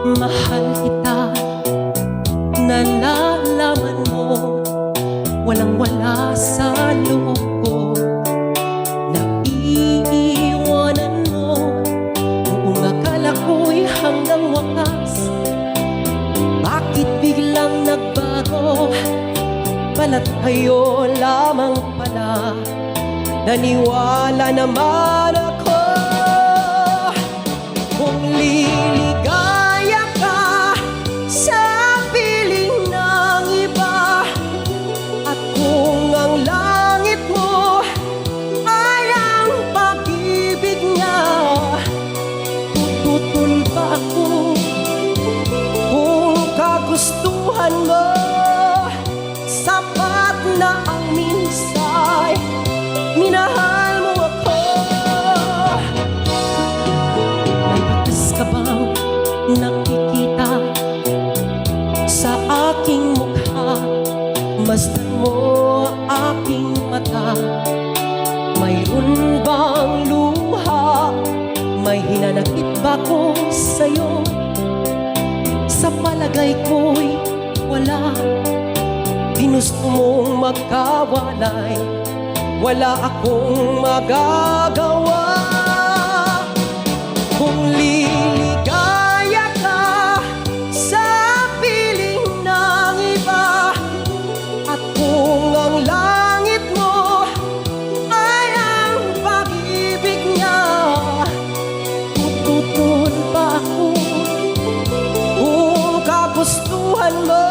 Mahal kita. Nalalaman mo. Walang-wala sa loob ko. Naiiwanan mo. Buong akala ko'y hanggang wakas Bakit biglang nagbago? Balat kayo lamang pala. Naniwala naman ako. Kagustuhan mo. Sapat na ang minsay. Minahal mo ako. May ka bang nakikita Sa aking mukha? Masdan mo aking mata. Mayroon palagay ko'y wala. Ginusto mong magkawalay. Wala akong magagawa one.